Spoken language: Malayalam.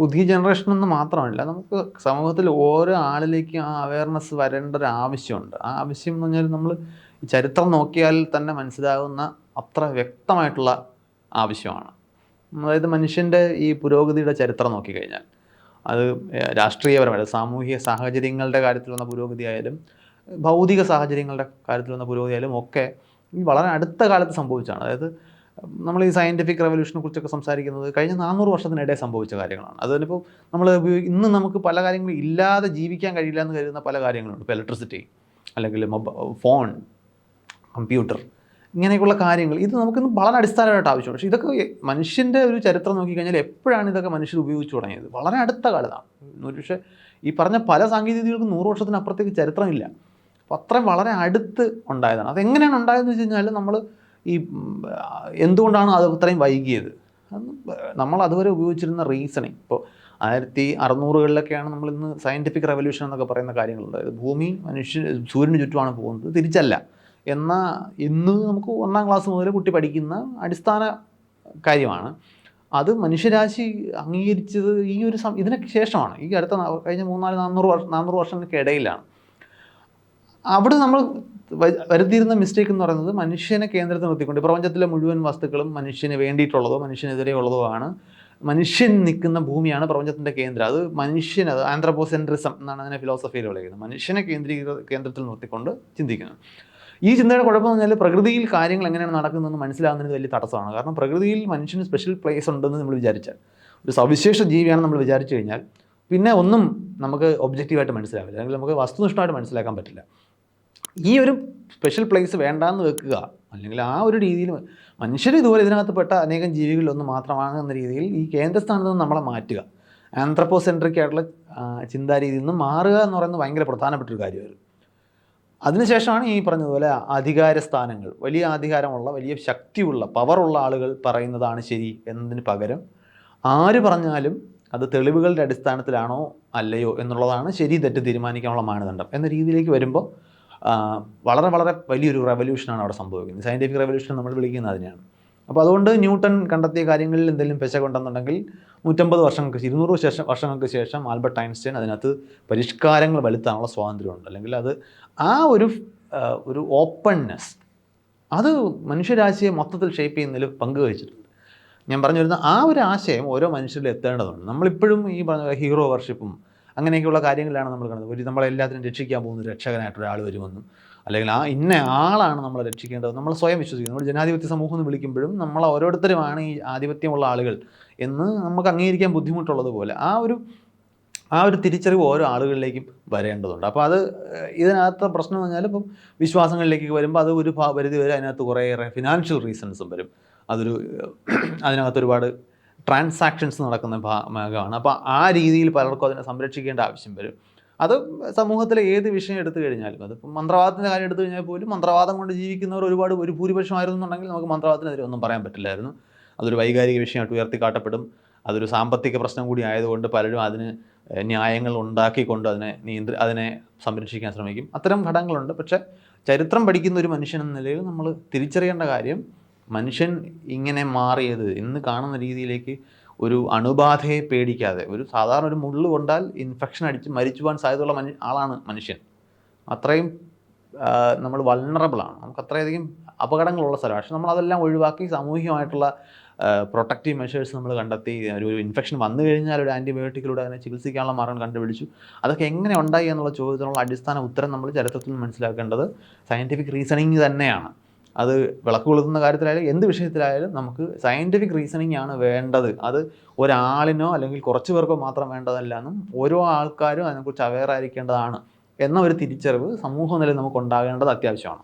പുതിയ ജനറേഷൻ എന്ന് മാത്രമല്ല നമുക്ക് സമൂഹത്തിൽ ഓരോ ആളിലേക്കും ആ അവയർനെസ് വരേണ്ട ഒരു ആവശ്യമുണ്ട്. ആ ആവശ്യം എന്ന് പറഞ്ഞാൽ നമ്മൾ ചരിത്രം നോക്കിയാൽ തന്നെ മനസ്സിലാകുന്ന അത്ര വ്യക്തമായിട്ടുള്ള ആവശ്യമാണ്. അതായത് മനുഷ്യന്റെ ഈ പുരോഗതിയുടെ ചരിത്രം നോക്കിക്കഴിഞ്ഞാൽ അത് രാഷ്ട്രീയപരമായ സാമൂഹിക സാഹചര്യങ്ങളുടെ കാര്യത്തിൽ വന്ന പുരോഗതി ആയാലും ഭൗതിക സാഹചര്യങ്ങളുടെ കാര്യത്തിൽ വന്ന പുരോഗതി ആയാലും ഒക്കെ ഈ വളരെ അടുത്ത കാലത്ത് സംഭവിച്ചാണ് അതായത് നമ്മൾ ഈ സയന്റിഫിക് റെവല്യൂഷനെ കുറിച്ചൊക്കെ സംസാരിക്കുന്നത് കഴിഞ്ഞ നാനൂറ് വർഷത്തിനിടെ സംഭവിച്ച കാര്യങ്ങളാണ്. അതിനിപ്പോൾ നമ്മൾ ഇന്ന് നമുക്ക് പല കാര്യങ്ങളും ഇല്ലാതെ ജീവിക്കാൻ കഴിയില്ല എന്ന് കരുതുന്ന പല കാര്യങ്ങളുണ്ട്. ഇപ്പോൾ ഇലക്ട്രിസിറ്റി അല്ലെങ്കിൽ ഫോൺ കമ്പ്യൂട്ടർ ഇങ്ങനെയൊക്കെയുള്ള കാര്യങ്ങൾ. ഇത് നമുക്കിന്ന് വളരെ അടിസ്ഥാനമായിട്ട് ആവശ്യമാണ്. പക്ഷേ ഇതൊക്കെ മനുഷ്യന്റെ ഒരു ചരിത്രം നോക്കിക്കഴിഞ്ഞാൽ എപ്പോഴാണ് ഇതൊക്കെ മനുഷ്യർ ഉപയോഗിച്ച് തുടങ്ങിയത്? വളരെ അടുത്ത കാലത്താണ്. ഒരുപക്ഷെ ഈ പറഞ്ഞ പല സാങ്കേതികതകൾക്കും നൂറ് വർഷത്തിനപ്പുറത്തേക്ക് ചരിത്രമില്ല. അപ്പോൾ അത്രയും വളരെ അടുത്ത് ഉണ്ടായതാണ്. അതെങ്ങനെയാണ് ഉണ്ടായതെന്ന് വെച്ച് കഴിഞ്ഞാൽ നമ്മൾ ഈ എന്തുകൊണ്ടാണ് അത് അത്രയും വൈകിയത്? നമ്മൾ അതുവരെ ഉപയോഗിച്ചിരുന്ന റീസണിങ് ഇപ്പോൾ ആയിരത്തി അറുന്നൂറുകളിലൊക്കെയാണ് നമ്മൾ ഇന്ന് സയന്റിഫിക് റെവല്യൂഷൻ എന്നൊക്കെ പറയുന്ന കാര്യങ്ങളുണ്ട്. അതായത് ഭൂമി മനുഷ്യ സൂര്യന് ചുറ്റുമാണ് പോകുന്നത് തിരിച്ചല്ല. എന്നാൽ ഇന്ന് നമുക്ക് ഒന്നാം ക്ലാസ് മുതൽ കുട്ടി പഠിക്കുന്ന അടിസ്ഥാന കാര്യമാണ്. അത് മനുഷ്യരാശി അംഗീകരിച്ചത് ഈ ഒരു സം ഇതിനൊക്കെ ശേഷമാണ്. ഈ അടുത്ത കഴിഞ്ഞ മൂന്നാൽ നാനൂറ് വർഷം നാനൂറ് വർഷങ്ങൾക്ക് ഇടയിലാണ്. അവിടെ നമ്മൾ വരുത്തിയിരുന്ന മിസ്റ്റേക്ക് എന്ന് പറയുന്നത് മനുഷ്യനെ കേന്ദ്രത്തിൽ നിർത്തിക്കൊണ്ട് പ്രപഞ്ചത്തിലെ മുഴുവൻ വസ്തുക്കളും മനുഷ്യന് വേണ്ടിയിട്ടുള്ളതോ മനുഷ്യനെതിരെയുള്ളതോ ആണ്. മനുഷ്യൻ നിൽക്കുന്ന ഭൂമിയാണ് പ്രപഞ്ചത്തിന്റെ കേന്ദ്രം. അത് മനുഷ്യൻ അത് ആന്ത്രപ്പോസെൻട്രിസം എന്നാണ് അതിനെ ഫിലോസഫിയിൽ വിളിക്കുന്നത്. മനുഷ്യനെ കേന്ദ്രീകൃത കേന്ദ്രത്തിൽ നിർത്തിക്കൊണ്ട് ചിന്തിക്കുന്നത് ഈ ചിന്തയുടെ കുഴപ്പം എന്ന് പറഞ്ഞാൽ പ്രകൃതിയിൽ കാര്യങ്ങൾ എങ്ങനെയാണ് നടക്കുന്നതെന്ന് മനസ്സിലാകുന്നതിന് വലിയ തടസ്സമാണ്. കാരണം പ്രകൃതിയിൽ മനുഷ്യന് സ്പെഷ്യൽ പ്ലേസ് ഉണ്ടെന്ന് നമ്മൾ വിചാരിച്ചാൽ ഒരു സവിശേഷ ജീവിയാണ് നമ്മൾ വിചാരിച്ചു കഴിഞ്ഞാൽ പിന്നെ ഒന്നും നമുക്ക് ഒബ്ജക്റ്റീവായിട്ട് മനസ്സിലാവില്ല. അല്ലെങ്കിൽ നമുക്ക് വസ്തുനിഷ്ഠമായിട്ട് മനസ്സിലാക്കാൻ പറ്റില്ല. ഈ ഒരു സ്പെഷ്യൽ പ്ലേസ് വേണ്ടാന്ന് വെക്കുക. അല്ലെങ്കിൽ ആ ഒരു രീതിയിൽ മനുഷ്യർ ഇതുപോലെ ഇതിനകത്ത് പെട്ട അനേകം ജീവികളിലൊന്ന് മാത്രമാണ് എന്ന രീതിയിൽ ഈ കേന്ദ്രസ്ഥാനത്ത് നിന്ന് നമ്മളെ മാറ്റുക. ആന്ത്രപ്പോസെൻട്രിക് ആയിട്ടുള്ള ചിന്താരീതിയിൽ നിന്ന് മാറുക എന്ന് പറയുന്നത് ഭയങ്കര പ്രധാനപ്പെട്ട ഒരു കാര്യമായിരുന്നു. അതിനുശേഷമാണ് ഈ പറഞ്ഞതുപോലെ അധികാര സ്ഥാനങ്ങൾ. വലിയ അധികാരമുള്ള വലിയ ശക്തിയുള്ള പവറുള്ള ആളുകൾ പറയുന്നതാണ് ശരി എന്നതിന് പകരം ആര് പറഞ്ഞാലും അത് തെളിവുകളുടെ അടിസ്ഥാനത്തിലാണോ അല്ലയോ എന്നുള്ളതാണ് ശരി തെറ്റ് തീരുമാനിക്കാനുള്ള മാനദണ്ഡം എന്ന രീതിയിലേക്ക് വരുമ്പോൾ വളരെ വളരെ വലിയൊരു റെവല്യൂഷനാണ് അവിടെ സംഭവിക്കുന്നത്. സയന്റിഫിക് റെവല്യൂഷൻ നമ്മൾ വിളിക്കുന്ന അതിനെയാണ്. അപ്പോൾ അതുകൊണ്ട് ന്യൂട്ടൺ കണ്ടെത്തിയ കാര്യങ്ങളിൽ എന്തെങ്കിലും പെശകുണ്ടെന്നുണ്ടെങ്കിൽ നൂറ്റമ്പത് വർഷങ്ങൾക്ക് ഇരുന്നൂറ് ശേഷം വർഷങ്ങൾക്ക് ശേഷം ആൽബർട്ട് ഐൻസ്റ്റൈൻ അതിനകത്ത് പരിഷ്കാരങ്ങൾ വരുത്താനുള്ള സ്വാതന്ത്ര്യമുണ്ട്. അല്ലെങ്കിൽ അത് ആ ഒരു ഒരു ഓപ്പൺനെസ് അത് മനുഷ്യരാശിയെ മൊത്തത്തിൽ ഷേപ്പ് ചെയ്യുന്നതിൽ പങ്കുവഹിച്ചിട്ടുണ്ട്. ഞാൻ പറഞ്ഞു വരുന്ന ആ ഒരു ആശയം ഓരോ മനുഷ്യരിൽ എത്തേണ്ടതുണ്ട്. നമ്മളിപ്പോഴും ഈ പറഞ്ഞ ഹീറോ വർഷിപ്പും അങ്ങനെയൊക്കെയുള്ള കാര്യങ്ങളിലാണ് നമ്മൾ കാണുന്നത്. ഒരു നമ്മളെ എല്ലാത്തിനും രക്ഷിക്കാൻ പോകുന്ന രക്ഷകനായിട്ട് ഒരാൾ വരുമെന്നും അല്ലെങ്കിൽ ആ ഇന്ന ആളാണ് നമ്മളെ രക്ഷിക്കേണ്ടത് നമ്മൾ സ്വയം വിശ്വസിക്കുന്നു. നമ്മൾ ജനാധിപത്യ സമൂഹം എന്ന് വിളിക്കുമ്പോഴും നമ്മൾ ഓരോരുത്തരുമാണ് ഈ ആധിപത്യമുള്ള ആളുകൾ എന്ന് നമുക്ക് അംഗീകരിക്കാൻ ബുദ്ധിമുട്ടുള്ളതുപോലെ ആ ഒരു ആ ഒരു തിരിച്ചറിവ് ഓരോ ആളുകളിലേക്കും വരേണ്ടതുണ്ട്. അപ്പോൾ അത് ഇതിനകത്ത് പ്രശ്നം എന്ന് പറഞ്ഞാൽ ഇപ്പം വിശ്വാസങ്ങളിലേക്ക് വരുമ്പോൾ അത് ഒരു പരിധി വരെ അതിനകത്ത് കുറേയേറെ ഫിനാൻഷ്യൽ റീസൺസും വരും. അതൊരു അതിനകത്ത് ഒരുപാട് ട്രാൻസാക്ഷൻസ് നടക്കുന്ന ഭാഗമാണ് അപ്പോൾ ആ രീതിയിൽ പലർക്കും അതിനെ സംരക്ഷിക്കേണ്ട ആവശ്യം വരും. അത് സമൂഹത്തിലെ ഏത് വിഷയം എടുത്തു കഴിഞ്ഞാലും അതിപ്പോൾ മന്ത്രവാദത്തിന്റെ കാര്യം എടുത്തു കഴിഞ്ഞാൽ പോലും മന്ത്രവാദം കൊണ്ട് ജീവിക്കുന്നവർ ഒരുപാട് ഒരു ഭൂരിപക്ഷമായിരുന്നു എന്നുണ്ടെങ്കിൽ നമുക്ക് മന്ത്രവാദത്തിനെതിരെ ഒന്നും പറയാൻ പറ്റില്ലായിരുന്നു. അതൊരു വൈകാരിക വിഷയമായിട്ട് ഉയർത്തിക്കാട്ടപ്പെടും അതൊരു സാമ്പത്തിക പ്രശ്നം കൂടി ആയതുകൊണ്ട് പലരും അതിന് ന്യായങ്ങൾ ഉണ്ടാക്കിക്കൊണ്ട് അതിനെ നിയന്ത്ര അതിനെ സംരക്ഷിക്കാൻ ശ്രമിക്കും. അത്തരം ഘടകങ്ങളുണ്ട്. പക്ഷേ ചരിത്രം പഠിക്കുന്ന ഒരു മനുഷ്യൻ എന്ന നിലയിൽ നമ്മൾ തിരിച്ചറിയേണ്ട കാര്യം മനുഷ്യൻ ഇങ്ങനെ മാറിയത് ഇന്ന് കാണുന്ന രീതിയിലേക്ക് ഒരു അണുബാധയെ പേടിക്കാതെ ഒരു സാധാരണ ഒരു മുള്ളു കൊണ്ടാൽ ഇൻഫെക്ഷൻ അടിച്ച് മരിച്ചു പോകാൻ സാധ്യതയുള്ള മനു ആളാണ് മനുഷ്യൻ. അത്രയും നമ്മൾ വൾണറബിളാണ് നമുക്ക് അത്രയധികം അപകടങ്ങളുള്ള സ്ഥലമാണ് പക്ഷെ നമ്മൾ അതെല്ലാം ഒഴിവാക്കി സാമൂഹികമായിട്ടുള്ള പ്രൊട്ടക്റ്റീവ് മെഷേഴ്സ് നമ്മൾ കണ്ടെത്തി ഒരു ഇൻഫെക്ഷൻ വന്നു കഴിഞ്ഞാൽ ഒരു ആന്റിബയോട്ടിക്കിലൂടെ അതിനെ ചികിത്സിക്കാനുള്ള മാർഗം കണ്ടുപിടിച്ചു. അതൊക്കെ എങ്ങനെ ഉണ്ടായി എന്നുള്ള ചോദ്യത്തിനുള്ള അടിസ്ഥാന ഉത്തരം നമ്മൾ ചരിത്രത്തിൽ മനസ്സിലാക്കേണ്ടത് സയന്റിഫിക് റീസണിങ് തന്നെയാണ്. അത് വിളക്ക് കൊളുത്തുന്ന കാര്യത്തിലായാലും എന്ത് വിഷയത്തിലായാലും നമുക്ക് സയന്റിഫിക് റീസണിങ് ആണ് വേണ്ടത്. അത് ഒരാളിനോ അല്ലെങ്കിൽ കുറച്ച് പേർക്കോ മാത്രം വേണ്ടതല്ല എന്നും ഓരോ ആൾക്കാരും അതിനെക്കുറിച്ച് അവെയർ ആയിരിക്കേണ്ടതാണ്. എന്ന ഒരു തിരിച്ചറിവ് സമൂഹ നിലയിൽ നമുക്ക് ഉണ്ടാകേണ്ടത് അത്യാവശ്യമാണ്.